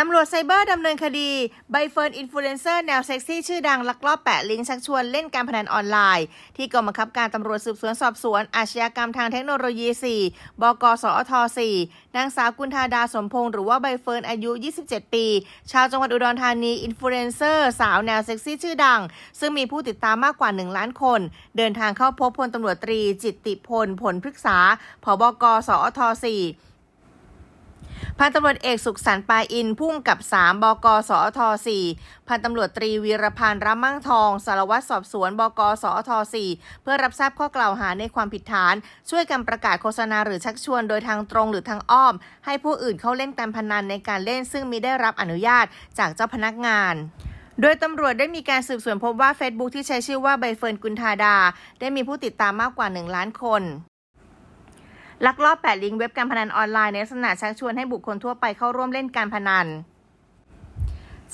ตำรวจไซเบอร์ดำเนินคดี ใบเฟิร์นอินฟลูเอนเซอร์แนวเซ็กซี่ชื่อดังลักลอบแปะลิงก์ชักชวนเล่นการพนันออนไลน์ ที่กองบังคับการตำรวจสืบสวนสอบสวน อาชญากรรมทางเทคโนโลยี 4 บกสอท 4 นางสาวกุลธาดาสมพงษ์หรือว่าใบเฟิร์นอายุ 27 ปี ชาวจังหวัดอุดรธานีอินฟลูเอนเซอร์สาวแนวเซ็กซี่ชื่อดัง ซึ่งมีผู้ติดตามมากกว่า 1 ล้านคน เดินทางเข้าพบพลตำรวจตรี จิตติพลผลพฤกษาผบกสอท 4 พันตำรวจเอกสุขสันต์ปาอินพุ่มกับ3บกสอท4พันตำรวจตรีวีรพันธ์รัมั่งทอง สารวัตรสอบสวนบกสอท4เพื่อรับทราบข้อกล่าวหาในความผิดฐาน ช่วยกันประกาศโฆษณาหรือชักชวนโดยทางตรงหรือทางอ้อม ให้ผู้อื่นเข้าเล่นการพนันในการเล่น ซึ่งมิได้รับอนุญาตจากเจ้าพนักงานโดยตำรวจได้มีการสืบสวนพบว่า Facebook ที่ใช้ชื่อว่าใบเฟิร์นกุลธาดา ได้มีผู้ติดตามมากกว่า 1 ล้านคน ลักลอบแปะลิงก์เว็บการพนันออนไลน์ในลักษณะชักชวนให้บุคคลทั่วไปเข้าร่วมเล่นการพนัน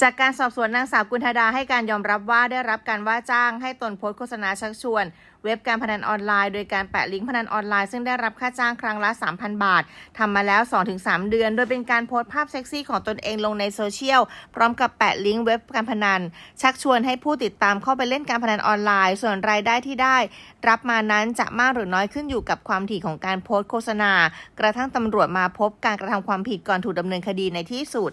จากการสอบสวนนางสาวกุลธดาให้การยอมรับว่าได้รับการว่าจ้างให้ตนโพสต์โฆษณาชักชวน เว็บการพนันออนไลน์ โดยการแปะลิงก์พนันออนไลน์ซึ่งได้รับค่าจ้างครั้งละ 3,000 บาททำมาแล้ว 2-3 เดือน โดยเป็นการโพสต์ภาพเซ็กซี่ของตนเองลงในโซเชียล พร้อมกับแปะลิงก์เว็บการพนัน ชักชวนให้ผู้ติดตามเข้าไปเล่นการพนันออนไลน์ ส่วนรายได้ที่ได้ รับมานั้นจะมากหรือน้อยขึ้นอยู่กับความถี่ของการโพสต์โฆษณา กระทั่งตำรวจมาพบการกระทำความผิดก่อนถูกดำเนินคดีในที่สุด